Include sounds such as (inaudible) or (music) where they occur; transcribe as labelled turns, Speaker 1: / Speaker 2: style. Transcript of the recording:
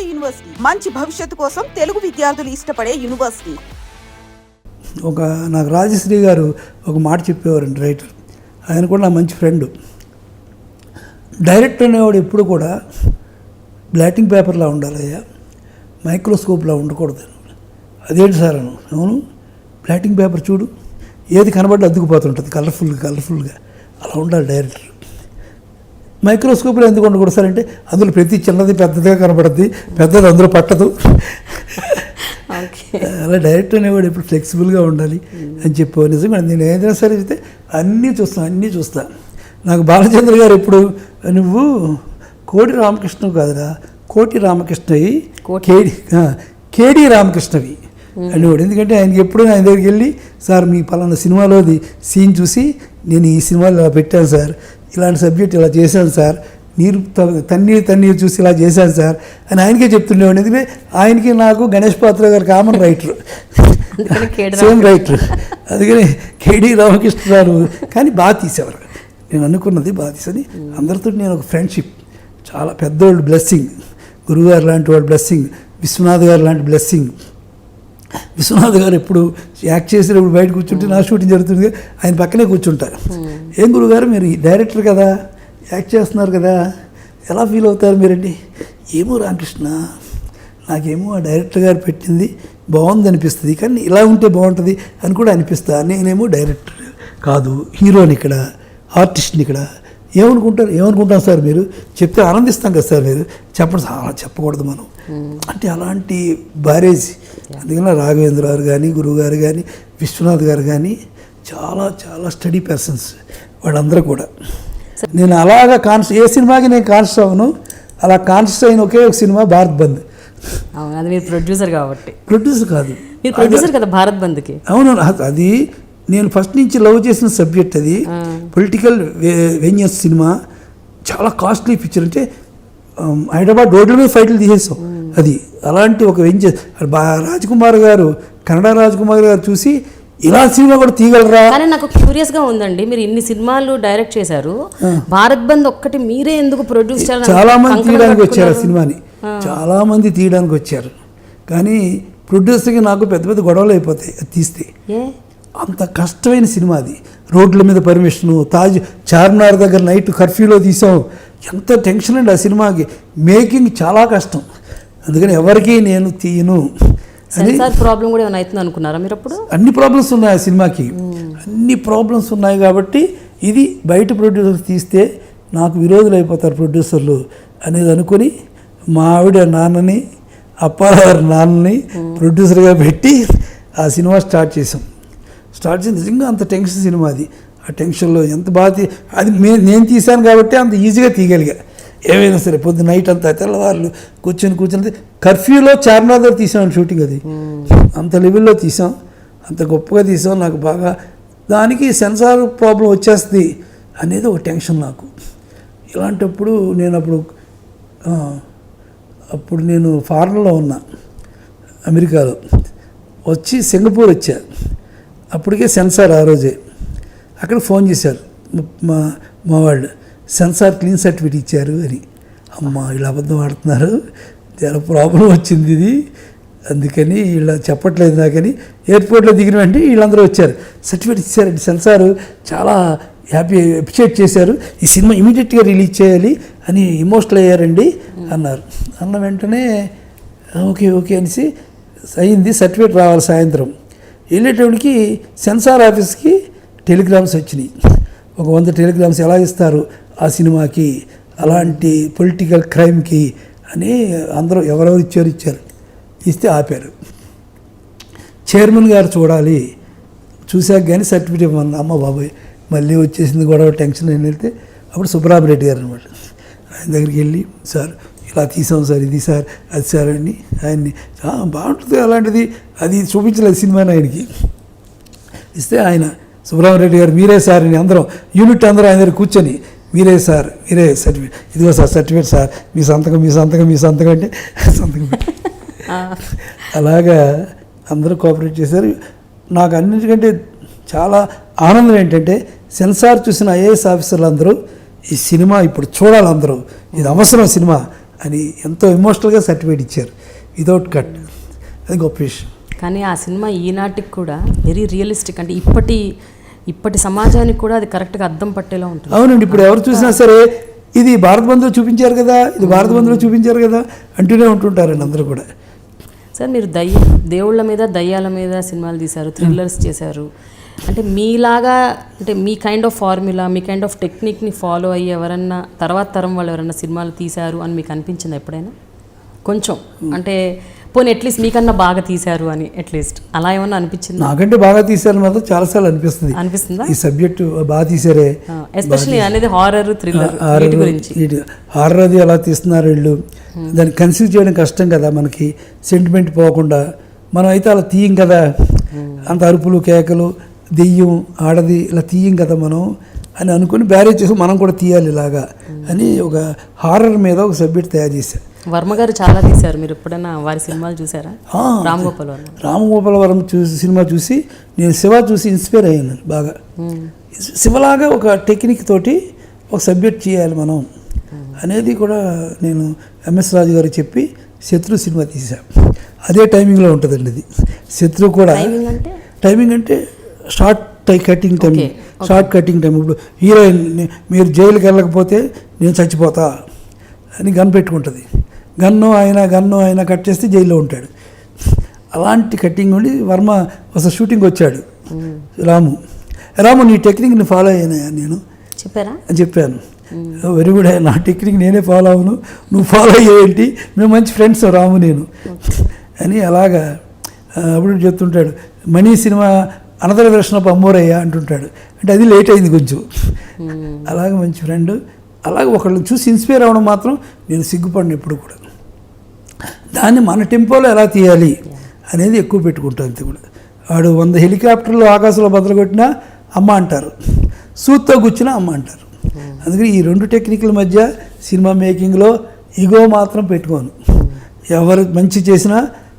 Speaker 1: నాడు యూనివర్సిటీ. మంచి భవిష్యత్తు కోసం తెలుగు విద్యార్థులు ఇష్టపడే యూనివర్సిటీ.
Speaker 2: ఒక నాకు రాజశ్రీ గారు ఒక మాట చెప్పేవారండి రైటర్. ఆయన కూడా నా మంచి ఫ్రెండ్. డైరెక్టర్ అనేవాడు ఎప్పుడు కూడా బ్లాటింగ్ పేపర్లా ఉండాలయ్యా మైక్రోస్కోప్లా ఉండకూడదు. అదేంటి సార్ అను అవును బ్లాటింగ్ పేపర్ చూడు ఏది కనబడి అద్దుకుపోతుంటుంది కలర్ఫుల్గా కలర్ఫుల్గా. అలా ఉండాలి డైరెక్టర్. మైక్రోస్కోప్లో ఎందుకు ఉండకూడదు సార్ అంటే అందులో ప్రతి చిన్నది పెద్దదిగా కనబడుద్ది పెద్దది అందులో పట్టదు. అలా డైరెక్టర్ అనేవాడు ఎప్పుడు ఫ్లెక్సిబుల్గా ఉండాలి అని చెప్పు నిజంగా నేను ఏదైనా సరే అయితే అన్నీ చూస్తాను అన్నీ చూస్తా. నాకు బాలచంద్ర గారు ఎప్పుడు నువ్వు కోటి రామకృష్ణ కాదురా కోటి రామకృష్ణవి. కేడి కేడి రామకృష్ణవి అనేవాడు. ఎందుకంటే ఆయనకి ఎప్పుడు ఆయన దగ్గరికి వెళ్ళి సార్ మీ పలానా సినిమాలోది సీన్ చూసి నేను ఈ సినిమాలో పెట్టాను సార్ ఇలాంటి సబ్జెక్ట్ ఇలా చేశాను సార్. నీరు తన్నీరు తన్నీరు చూసి ఇలా చేశాను సార్. అని ఆయనకే చెప్తుండేవాడు ఎందుకంటే ఆయనకి నాకు గణేష్ పాత్ర గారు కామన్ రైటర్. (laughs) Same writer. అందుకని కేడి రామకృష్ణ గారు. కానీ బాగా తీసేవారు నేను అనుకున్నది బాగా తీసని అందరితో నేను ఒక ఫ్రెండ్షిప్. చాలా పెద్దోళ్ళు బ్లెస్సింగ్. గురుగారు లాంటి వాడు బ్లెస్సింగ్. విశ్వనాథ్ గారు లాంటి బ్లెస్సింగ్. విశ్వనాథ్ గారు ఎప్పుడు యాక్ట్ చేసినప్పుడు బయట కూర్చుంటే నా షూటింగ్ జరుగుతుంది ఆయన పక్కనే కూర్చుంటారు. ఏం గురుగారు మీరు డైరెక్టర్ కదా యాక్ట్ చేస్తున్నారు కదా ఎలా ఫీల్ అవుతారు మీరండి? ఏమో రామకృష్ణ నాకేమో ఆ డైరెక్టర్ గారు పెట్టింది బాగుంది అనిపిస్తుంది కానీ ఇలా ఉంటే బాగుంటుంది అని కూడా అనిపిస్తా. నేనేమో డైరెక్టర్ కాదు హీరోని ఇక్కడ ఆర్టిస్ట్ని ఇక్కడ ఏమనుకుంటారు? ఏమనుకుంటాం సార్ మీరు? చెప్తే ఆనందిస్తాం కదా సార్ మీరు? చెప్పండి సార్ అలా చెప్పకూడదు మనం. అంటే అలాంటి బ్యారేజ్ అందుకని రాఘవేంద్ర గారు కానీ గురువు గారు కానీ విశ్వనాథ్ గారు కానీ చాలా చాలా స్టడీ పర్సన్స్ వాళ్ళందరూ కూడా. నేను అలాగా కాన్స్ ఏ సినిమాకి నేను కాన్షియస్ అవ్వను అలా కాన్షియస్ అయిన ఒకే ఒక సినిమా భారత్ బంద్.
Speaker 3: అవును అది మీరు ప్రొడ్యూసర్ కాబట్టి.
Speaker 2: ప్రొడ్యూసర్ కాదు.
Speaker 3: మీరు ప్రొడ్యూసర్ కదా భారత్ బంద్కి?
Speaker 2: అవును అది- అది నేను ఫస్ట్ నుంచి లవ్ చేసిన సబ్జెక్ట్ అది. పొలిటికల్ వెంజర్స్ సినిమా చాలా కాస్ట్లీ పిక్చర్ అంటే హైదరాబాద్ రోడ్ల మీద ఫైట్లు తీసేసాం. అది అలాంటి ఒక వెంజర్ రాజ్ కుమార్ గారు కన్నడ రాజ్ కుమార్ గారు చూసి ఇలా సినిమా కూడా తీయగలరా?
Speaker 3: కానీ నాకు క్యూరియస్గా ఉందండి. మీరు ఇన్ని సినిమాలు డైరెక్ట్ చేశారు. భారత్ బంద్ ఒక్కటి మీరే ఎందుకు ప్రొడ్యూస్
Speaker 2: చాలా మంది తీయడానికి వచ్చారు ఆ సినిమాని. చాలా మంది తీయడానికి వచ్చారు. కానీ ప్రొడ్యూసర్కి నాకు పెద్ద పెద్ద గొడవలు అయిపోతాయి అది తీస్తే. అంత కష్టమైన సినిమా అది. రోడ్ల మీద పర్మిషను తాజ్ చార్మినార్ దగ్గర నైట్ కర్ఫ్యూలో తీసాం ఎంత టెన్షన్ అండి ఆ సినిమాకి. మేకింగ్ చాలా కష్టం. అందుకని ఎవరికి నేను తీయను. అని
Speaker 3: ప్రాబ్లం కూడా ఏమైనా అవుతుంది అనుకున్నారా మీరు అప్పుడు?
Speaker 2: అన్ని ప్రాబ్లమ్స్ ఉన్నాయి ఆ సినిమాకి. అన్ని ప్రాబ్లమ్స్ ఉన్నాయి కాబట్టి ఇది బయట ప్రొడ్యూసర్స్ తీస్తే నాకు విరోధులు అయిపోతారు ప్రొడ్యూసర్లు అనేది అనుకుని మా ఆవిడ నాన్నని అప్పారావు నాన్నని ప్రొడ్యూసర్గా పెట్టి ఆ సినిమా స్టార్ట్ చేసాం స్టార్ట్ చేసి నిజంగా అంత టెన్షన్ సినిమా అది. ఆ టెన్షన్లో ఎంత బాగా తీ అది మే నేను తీశాను కాబట్టి అంత ఈజీగా తీయగలిగా. ఏమైనా సరే పొద్దు నైట్ అంతా తెల్లవారులు కూర్చొని కూర్చొని కర్ఫ్యూలో చార్మినార్ దగ్గర తీసాం షూటింగ్ అది. అంత లెవెల్లో తీసాం. అంత గొప్పగా తీసాం. నాకు బాగా దానికి సెన్సార్ ప్రాబ్లం వచ్చేస్తుంది అనేది ఒక టెన్షన్ నాకు. ఇలాంటప్పుడు నేను అప్పుడు అప్పుడు నేను ఫారెన్లో ఉన్నా. అమెరికాలో. వచ్చి సింగపూర్ వచ్చా. అప్పటికే సెన్సార్ ఆ రోజే. అక్కడ ఫోన్ చేశారు. మా మా వాళ్ళు సెన్సార్ క్లీన్ సర్టిఫికేట్ ఇచ్చారు అని. అమ్మ వీళ్ళు అబద్ధం ఆడుతున్నారు. చాలా ప్రాబ్లం వచ్చింది ఇది. అందుకని వీళ్ళ చెప్పట్లేదు నాకని ఎయిర్పోర్ట్లో దిగిన వెంటనే వీళ్ళందరూ వచ్చారు. సర్టిఫికేట్ ఇచ్చారండి సెన్సార్. చాలా హ్యాపీ అప్రిషియేట్ చేశారు. ఈ సినిమా ఇమీడియట్గా రిలీజ్ చేయాలి అని ఇమోషనల్ అయ్యారండి అన్నారు. అన్న వెంటనే ఓకే ఓకే అనేసి అయింది. సర్టిఫికేట్ రావాలి సాయంత్రం. వెళ్ళేటప్పటికి సెన్సార్ ఆఫీస్కి టెలిగ్రామ్స్ వచ్చినాయి. ఒక వంద టెలిగ్రామ్స్ ఎలా ఇస్తారు? ఆ సినిమాకి అలాంటి పొలిటికల్ క్రైమ్కి అని అందరూ ఎవరెవరు ఇచ్చారు ఇచ్చారు. ఇస్తే ఆపారు. చైర్మన్ గారు చూడాలి. చూశాక కానీ సర్టిఫికేట్ ఇవ్వమన్నా అమ్మ బాబాయ్ మళ్ళీ వచ్చేసింది గొడవ టెన్షన్ అని వెళ్తే అప్పుడు సుబ్బరామరెడ్డి గారు అనమాట ఆయన దగ్గరికి వెళ్ళి సార్ ఇలా తీసాం సార్ ఇది సార్ అది సార్ అని ఆయన్ని "ఆ, బాగుంటుంది అలాంటిది అది చూపించలేదు సినిమాని ఆయనకి. ఇస్తే ఆయన సుబ్రహ్మరెడ్డి గారు మీరే సార్ అని అందరం యూనిట్ అందరూ ఆయన దగ్గర కూర్చొని మీరే సార్ మీరే సర్టిఫికేట్ ఇదిగో సార్ సర్టిఫికేట్ సార్ మీ సంతకం మీ సంతకం మీ సంతకం అంటే (laughs) సంతకం అలాగా అందరూ కోఆపరేట్ చేశారు. నాకు అన్నిటికంటే చాలా ఆనందం ఏంటంటే సెన్సార్ చూసిన ఐఏఎస్ ఆఫీసర్లు అందరూ ఈ సినిమా ఇప్పుడు చూడాలి అందరూ ఇది అవసరం సినిమా అని ఎంతో ఎమోషనల్గా సర్టిఫికేట్ ఇచ్చారు. వితౌట్ కట్ అది గొప్ప విషయం.
Speaker 3: కానీ ఆ సినిమా ఈనాటికి కూడా వెరీ రియలిస్టిక్ అంటే ఇప్పటి ఇప్పటి సమాజానికి కూడా అది కరెక్ట్గా అద్దం పట్టేలా ఉంటుంది.
Speaker 2: అవునండి ఇప్పుడు ఎవరు చూసినా సరే ఇది భారత బంధులో చూపించారు కదా ఇది భారత బంధులో చూపించారు కదా అంటూనే ఉంటుంటారండి అందరూ కూడా.
Speaker 3: సార్ మీరు దయ్య దేవుళ్ళ మీద దయ్యాల మీద సినిమాలు తీశారు థ్రిల్లర్స్ చేశారు. అంటే మీలాగా అంటే మీ కైండ్ ఆఫ్ ఫార్ములా మీ కైండ్ ఆఫ్ టెక్నిక్ని ఫాలో అయ్యి ఎవరన్నా తర్వాత తరం వాళ్ళు ఎవరన్నా సినిమాలు తీశారు అని మీకు అనిపించింది ఎప్పుడైనా? కొంచెం. అంటే పోనీ అట్లీస్ట్ మీకన్నా బాగా తీశారు అని అట్లీస్ట్. అలా ఏమన్నా అనిపించింది?
Speaker 2: నాకంటే బాగా తీశారని మాత్రం చాలాసార్లు అనిపిస్తుంది.
Speaker 3: అనిపిస్తుందా?
Speaker 2: ఈ సబ్జెక్టు బాగా తీశారే
Speaker 3: ఎస్పెషల్లీ అనేది హారర్ థ్రిల్లర్ గురించి.
Speaker 2: హారర్ అది అలా తీస్తున్నారు వీళ్ళు? దాన్ని కన్సీవ్ చేయడం కష్టం కదా మనకి. సెంటిమెంట్ పోకుండా మనం అయితే అలా తీయం కదా. అంత అరుపులు కేకలు దెయ్యం ఆడది ఇలా తీయం కదా మనం అని అనుకుని బ్యారేజ్ చేసి మనం కూడా తీయాలి ఇలాగా అని ఒక హారర్ మీద ఒక సబ్జెక్ట్ తయారు చేశాను
Speaker 3: వర్మ గారు చాలా తీశారు. మీరు ఎప్పుడైనా వారి సినిమాలు చూసారా
Speaker 2: ఆ,
Speaker 3: రామ్ గోపాల్ వర్మ.
Speaker 2: చూసి సినిమా చూసి నేను శివ చూసి ఇన్స్పైర్ అయ్యాను బాగా. శివలాగా ఒక టెక్నిక్ తోటి ఒక సబ్జెక్ట్ చేయాలి మనం అనేది కూడా నేను ఎంఎస్ రాజు గారు చెప్పి శత్రు సినిమా తీసాం అదే టైమింగ్లో ఉంటుందండి ఇది శత్రు కూడా
Speaker 3: టైమింగ్ అంటే
Speaker 2: short tie cutting time short cutting time. ఇప్పుడు హీరోయిన్ ని- మీరు జైలుకి వెళ్ళకపోతే నేను చచ్చిపోతా అని గన్ పెట్టుకుంటుంది. గన్ను ఆయన గన్ను ఆయన కట్ చేస్తే జైల్లో ఉంటాడు. అలాంటి కటింగ్ ఉండి వర్మ అసలు షూటింగ్ వచ్చాడు. రాము. రాము నీ టెక్నిక్ని ఫాలో అయ్యాను నేను?
Speaker 3: చెప్పారా?
Speaker 2: అని చెప్పాను. వెరీ గుడ్ నా టెక్నిక్ నేనే ఫాలో అవును. నువ్వు ఫాలో అయ్యేంటి? మేము మంచి ఫ్రెండ్స్ రాము నేను. అని అలాగా అప్పుడు చెప్తుంటాడు. మనీ సినిమా అనదర దర్శనపు అమ్మోరయ్య అంటుంటాడు. అంటే అది లేట్ అయింది కొంచెం. అలాగే మంచి ఫ్రెండ్. అలాగే ఒకళ్ళని చూసి ఇన్స్పైర్ అవ్వడం మాత్రం నేను సిగ్గుపడిన ఎప్పుడు కూడా. దాన్ని మన టెంపోలో ఎలా తీయాలి అనేది ఎక్కువ పెట్టుకుంటాను అంతే కూడా. వాడు వంద హెలికాప్టర్లు ఆకాశంలో బదలగొట్టినా అమ్మ అంటారు. సూత్తో కూర్చున్నా అమ్మ అంటారు. అందుకని ఈ రెండు టెక్నిక్ల మధ్య సినిమా మేకింగ్లో ఇగో మాత్రం పెట్టుకోను. ఎవరు మంచి చేసినా